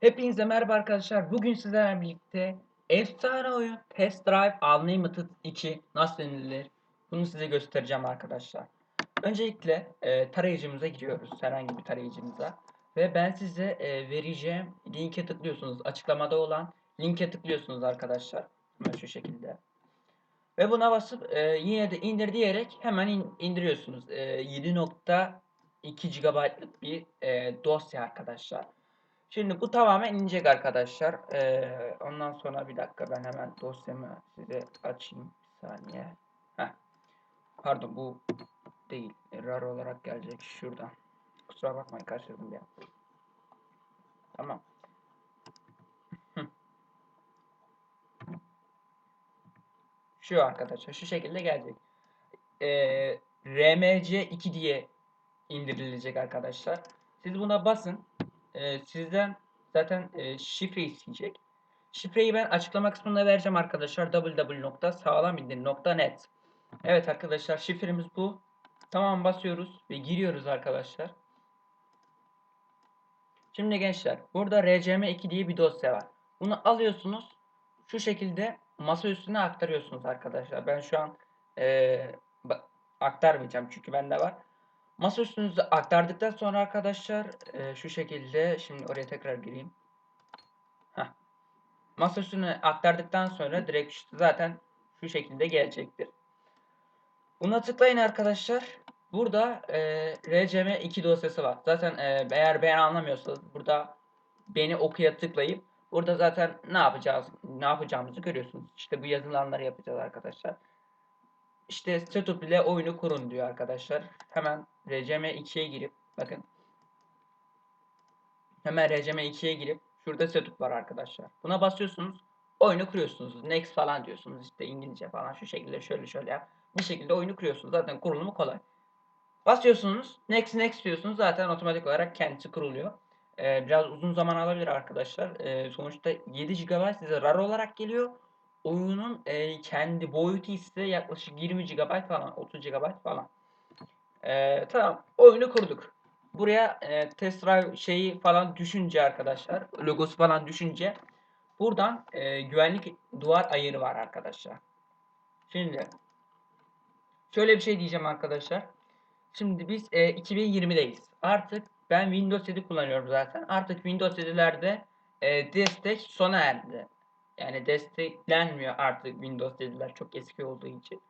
Hepinize merhaba arkadaşlar. Bugün sizlerle birlikte efsane oyun Test Drive Unlimited 2 nasıl indirilir? Bunu size göstereceğim arkadaşlar. Öncelikle e, tarayıcımıza giriyoruz. Herhangi bir tarayıcımıza. Ve ben size e, vereceğim linke tıklıyorsunuz. Açıklamada olan linke tıklıyorsunuz arkadaşlar. Hemen şu şekilde. Ve buna basıp e, yine de indir diyerek hemen in- indiriyorsunuz. E, 7.2 GB'lık bir e, dosya arkadaşlar. Şimdi bu tamamen inecek arkadaşlar. Ee, ondan sonra bir dakika ben hemen dosyamı size açayım. Bir saniye. Heh. Pardon bu değil. RAR olarak gelecek şuradan. Kusura bakmayın karıştırdım ya. Tamam. Şu arkadaşlar şu şekilde gelecek. Ee, RMC2 diye indirilecek arkadaşlar. Siz buna basın. Ee, sizden zaten e, şifre isteyecek. Şifreyi ben açıklama kısmında vereceğim arkadaşlar. www.sağlamindir.net Evet arkadaşlar şifremiz bu. Tamam basıyoruz ve giriyoruz arkadaşlar. Şimdi gençler burada RCM2 diye bir dosya var. Bunu alıyorsunuz. Şu şekilde masa üstüne aktarıyorsunuz arkadaşlar. Ben şu an e, aktarmayacağım çünkü bende var. Masa üstünüze aktardıktan sonra arkadaşlar e, şu şekilde şimdi oraya tekrar gireyim. Heh. Masa üstüne aktardıktan sonra direkt işte zaten şu şekilde gelecektir. Buna tıklayın arkadaşlar. Burada e, RCM2 dosyası var. Zaten e, eğer ben anlamıyorsanız burada beni okuya tıklayıp burada zaten ne yapacağız ne yapacağımızı görüyorsunuz. İşte bu yazılanları yapacağız arkadaşlar. İşte setup ile oyunu kurun diyor arkadaşlar. Hemen RCM2'ye girip bakın. Hemen RCM2'ye girip şurada setup var arkadaşlar. Buna basıyorsunuz. Oyunu kuruyorsunuz. Next falan diyorsunuz. İşte İngilizce falan şu şekilde şöyle şöyle yap. Bir şekilde oyunu kuruyorsunuz. Zaten kurulumu kolay. Basıyorsunuz. Next next diyorsunuz. Zaten otomatik olarak kendisi kuruluyor. Ee, biraz uzun zaman alabilir arkadaşlar. Ee, sonuçta 7 GB size RAR olarak geliyor oyunun e, kendi boyutu ise yaklaşık 20 GB falan, 30 GB falan. E, tamam, oyunu kurduk. Buraya e, test drive şeyi falan düşünce arkadaşlar, logosu falan düşünce buradan e, güvenlik duvar ayarı var arkadaşlar. Şimdi şöyle bir şey diyeceğim arkadaşlar. Şimdi biz e, 2020'deyiz. Artık ben Windows 7 kullanıyorum zaten. Artık Windows 7'lerde e, destek sona erdi. Yani desteklenmiyor artık Windows 7'ler çok eski olduğu için.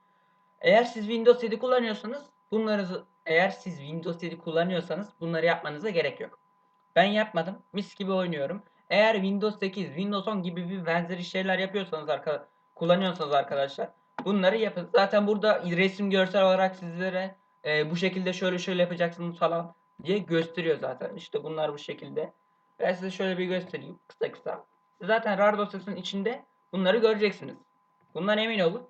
Eğer siz Windows 7 kullanıyorsanız bunları eğer siz Windows 7 kullanıyorsanız bunları yapmanıza gerek yok. Ben yapmadım. Mis gibi oynuyorum. Eğer Windows 8, Windows 10 gibi bir benzeri şeyler yapıyorsanız arka, kullanıyorsanız arkadaşlar bunları yapın. Zaten burada resim görsel olarak sizlere e, bu şekilde şöyle şöyle yapacaksınız falan diye gösteriyor zaten. İşte bunlar bu şekilde. Ben size şöyle bir göstereyim kısa kısa. Zaten RAR dosyasının içinde bunları göreceksiniz. Bundan emin olun.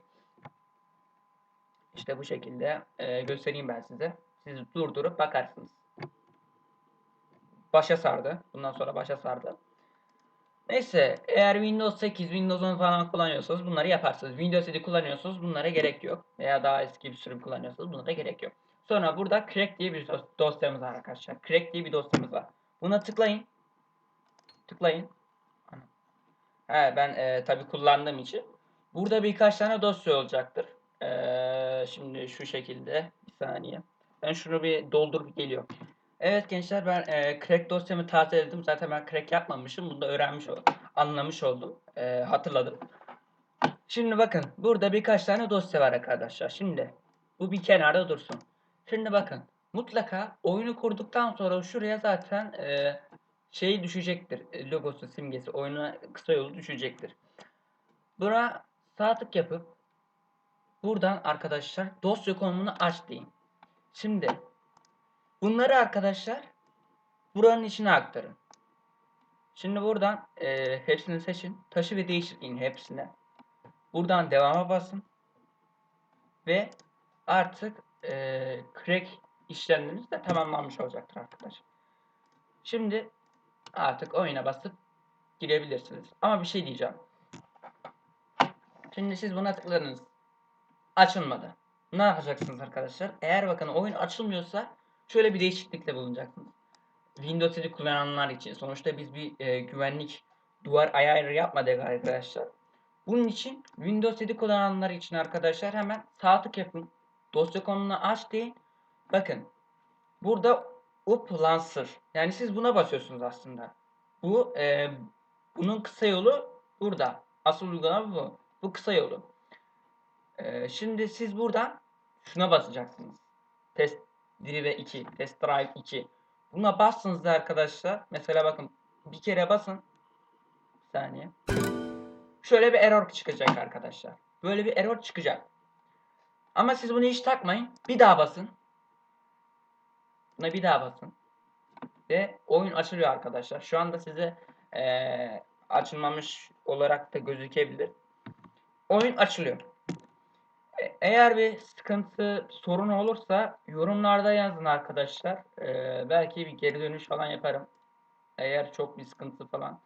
İşte bu şekilde e, göstereyim ben size. Siz durdurup bakarsınız. Başa sardı. Bundan sonra başa sardı. Neyse eğer Windows 8, Windows 10 falan kullanıyorsanız bunları yaparsınız. Windows 7 kullanıyorsanız bunlara gerek yok. Veya daha eski bir sürüm kullanıyorsanız bunlara gerek yok. Sonra burada Crack diye bir dosyamız var arkadaşlar. Crack diye bir dosyamız var. Buna tıklayın. Tıklayın. He, ben e, tabi kullandığım için. Burada birkaç tane dosya olacaktır. E, şimdi şu şekilde. Bir saniye. Ben şunu bir doldurup geliyorum. Evet gençler ben e, crack dosyamı tazeledim. Zaten ben crack yapmamışım. Bunu da öğrenmiş oldum. Anlamış oldum. E, hatırladım. Şimdi bakın. Burada birkaç tane dosya var arkadaşlar. Şimdi bu bir kenarda dursun. Şimdi bakın. Mutlaka oyunu kurduktan sonra şuraya zaten e, şey düşecektir. E, logosu, simgesi, oyuna kısa yolu düşecektir. Buna sağ tık yapıp buradan arkadaşlar dosya konumunu aç deyin. Şimdi bunları arkadaşlar buranın içine aktarın. Şimdi buradan e, hepsini seçin. Taşı ve değiştirin hepsine. Buradan devama basın. Ve artık e, crack işlemleriniz de tamamlanmış olacaktır arkadaşlar. Şimdi artık oyuna basıp girebilirsiniz. Ama bir şey diyeceğim. Şimdi siz buna tıkladınız. Açılmadı. Ne yapacaksınız arkadaşlar? Eğer bakın oyun açılmıyorsa şöyle bir değişiklikte bulunacaksınız. Windows 7 kullananlar için. Sonuçta biz bir e, güvenlik duvar ayarı yapmadık arkadaşlar. Bunun için Windows 7 kullananlar için arkadaşlar hemen sağ tık yapın. Dosya konumunu aç deyin. Bakın burada Uplansır. Yani siz buna basıyorsunuz aslında. Bu e, bunun kısa yolu burada. Asıl uygulama bu. Bu kısa yolu. E, şimdi siz buradan şuna basacaksınız. Test 1 ve 2. Test Drive 2. Buna bastığınızda arkadaşlar mesela bakın bir kere basın. Bir saniye. Şöyle bir error çıkacak arkadaşlar. Böyle bir error çıkacak. Ama siz bunu hiç takmayın. Bir daha basın. Buna bir daha basın. Ve oyun açılıyor arkadaşlar. Şu anda size eee, açılmamış olarak da gözükebilir. Oyun açılıyor. E- Eğer bir sıkıntı, sorun olursa yorumlarda yazın arkadaşlar. Eee, belki bir geri dönüş falan yaparım. Eğer çok bir sıkıntı falan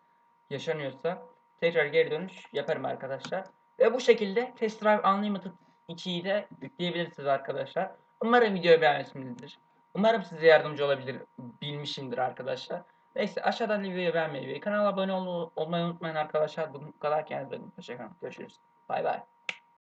yaşanıyorsa tekrar geri dönüş yaparım arkadaşlar. Ve bu şekilde Test Drive Unlimited 2'yi de yükleyebilirsiniz arkadaşlar. Umarım videoyu beğenmişsinizdir. Umarım size yardımcı olabilir, bilmişimdir arkadaşlar. Neyse aşağıdan videoyu beğenmeyi ve kanala abone ol- olmayı unutmayın arkadaşlar. Bu kadar kendinize. Hoşçakalın. Görüşürüz. Bay bay.